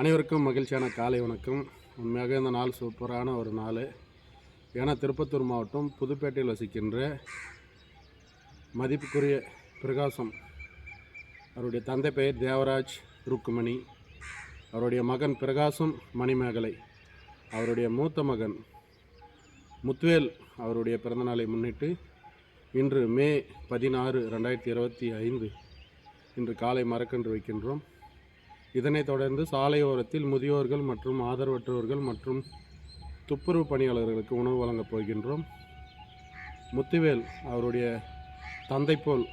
அனைவருக்கும் மகிழ்ச்சியான காலை வணக்கம். உண்மையாக இந்த நாள் சூப்பரான ஒரு நாள். ஏன்னா திருப்பத்தூர் மாவட்டம் புதுப்பேட்டையில் வசிக்கின்ற மதிப்புக்குரிய பிரகாசம் அவருடைய தந்தை பெயர் தேவராஜ் ருக்குமணி. அவருடைய மகன் பிரகாசம் மணிமேகலை. அவருடைய மூத்த மகன் முத்வேல் அவருடைய பிறந்தநாளை முன்னிட்டு இன்று மே பதினாறு ரெண்டாயிரத்தி இருபத்தி ஐந்து இன்று காலை மறக்கன்று வைக்கின்றோம். இதனைத் தொடர்ந்து சாலையோரத்தில் முதியோர்கள் மற்றும் ஆதரவற்றோர்கள் மற்றும் துப்புரவு பணியாளர்களுக்கு உணவு வழங்கப் போகின்றோம். முத்துவேல் அவருடைய தந்தை போல்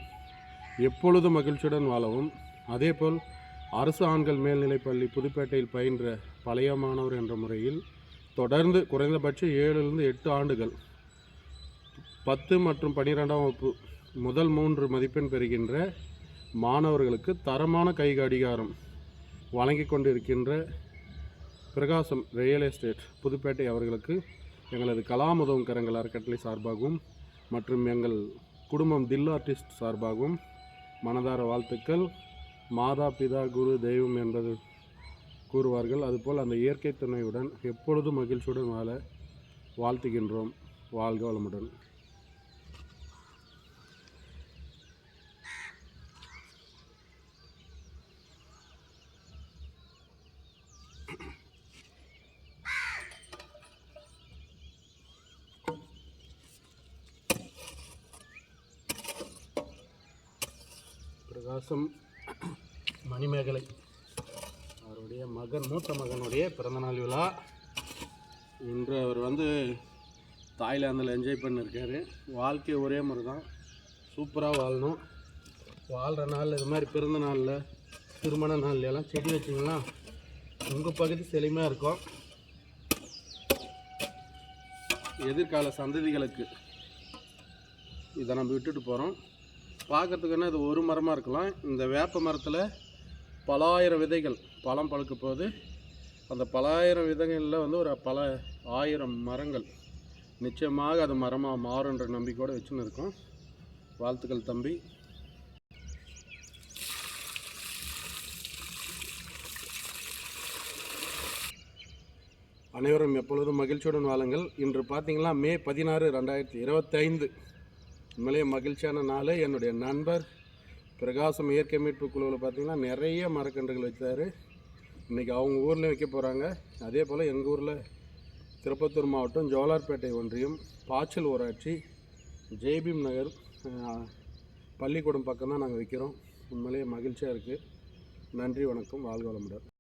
எப்பொழுதும் மகிழ்ச்சியுடன் வாழவும். அதேபோல் அரசு ஆண்கள் மேல்நிலைப்பள்ளி புதுப்பேட்டையில் பயின்ற பழைய மாணவர் என்ற முறையில் தொடர்ந்து குறைந்தபட்சம் ஏழிலிருந்து எட்டு ஆண்டுகள் பத்து மற்றும் பன்னிரெண்டாம் வகுப்பு முதல் மூன்று மதிப்பெண் பெறுகின்ற மாணவர்களுக்கு தரமான கை அதிகாரம் வழங்கி கொண்டிருக்கின்ற பிரகாசம் ரியல் எஸ்டேட் புதுப்பேட்டை அவர்களுக்கு எங்களது கலாமுதவும் கரங்கள் அறக்கட்டளை சார்பாகவும் மற்றும் எங்கள் குடும்பம் தில் ஆர்டிஸ்ட் சார்பாகவும் மனதார வாழ்த்துக்கள். மாதா பிதா குரு தெய்வம் என்பது கூறுவார்கள். அதுபோல் அந்த இயற்கை துணையுடன் எப்பொழுதும் மகிழ்ச்சியுடன் வாழ வாழ்த்துகின்றோம். வாழ்க வளமுடன். பிரகாசம் மணிமேகலை. அவருடைய மகன் மூத்த மகனுடைய பிறந்தநாள் விழா. இன்று அவர் வந்து தாய்லாந்தில் என்ஜாய் பண்ணியிருக்காரு. வாழ்க்கை ஒரே முறை தான் சூப்பராக வாழணும். வாழ்கிற நாள் இது மாதிரி பிறந்த நாளில் திருமண நாள்ல எல்லாம் செடி வச்சிங்கன்னா உங்கள் பகுதி செழுமையாக இருக்கும். எதிர்கால சந்ததிகளுக்கு இதை நம்ம விட்டுட்டு போகிறோம் பார்க்கறதுக்குன்னா இது ஒரு மரமாக இருக்கலாம். இந்த வேப்ப மரத்தில் பலாயிரம் விதைகள் பழம் பழுக்க போது அந்த பலாயிரம் விதைகளில் வந்து ஒரு பல ஆயிரம் மரங்கள். நிச்சயமாக அது மரமாக மாறுன்ற நம்பிக்கையோடு வச்சுன்னு இருக்கோம். வாழ்த்துக்கள் தம்பி. அனைவரும் எப்பொழுதும் மகிழ்ச்சியுடன் வாழுங்கள். இன்று பார்த்தீங்கன்னா மே பதினாறு ரெண்டாயிரத்தி இருபத்தைந்து. உண்மையிலேயே மகிழ்ச்சியான நாள். என்னுடைய நண்பர் பிரகாசம் இயற்கை மீட்பு குழுவில் பார்த்திங்கன்னா நிறைய மரக்கன்றுகள் வச்சார் இன்றைக்கி அவங்க ஊரில் வைக்க போகிறாங்க அதே போல் எங்கள் ஊரில் திருப்பத்தூர் மாவட்டம் ஜோலார்பேட்டை ஒன்றியம் பாச்சல் ஊராட்சி ஜெய்பீம் நகர் பள்ளிக்கூடம் பக்கம் தான் நாங்கள் வைக்கிறோம். உண்மையிலேயே மகிழ்ச்சியாக இருக்குது நன்றி வணக்கம். வாழ்க வளமுடன்.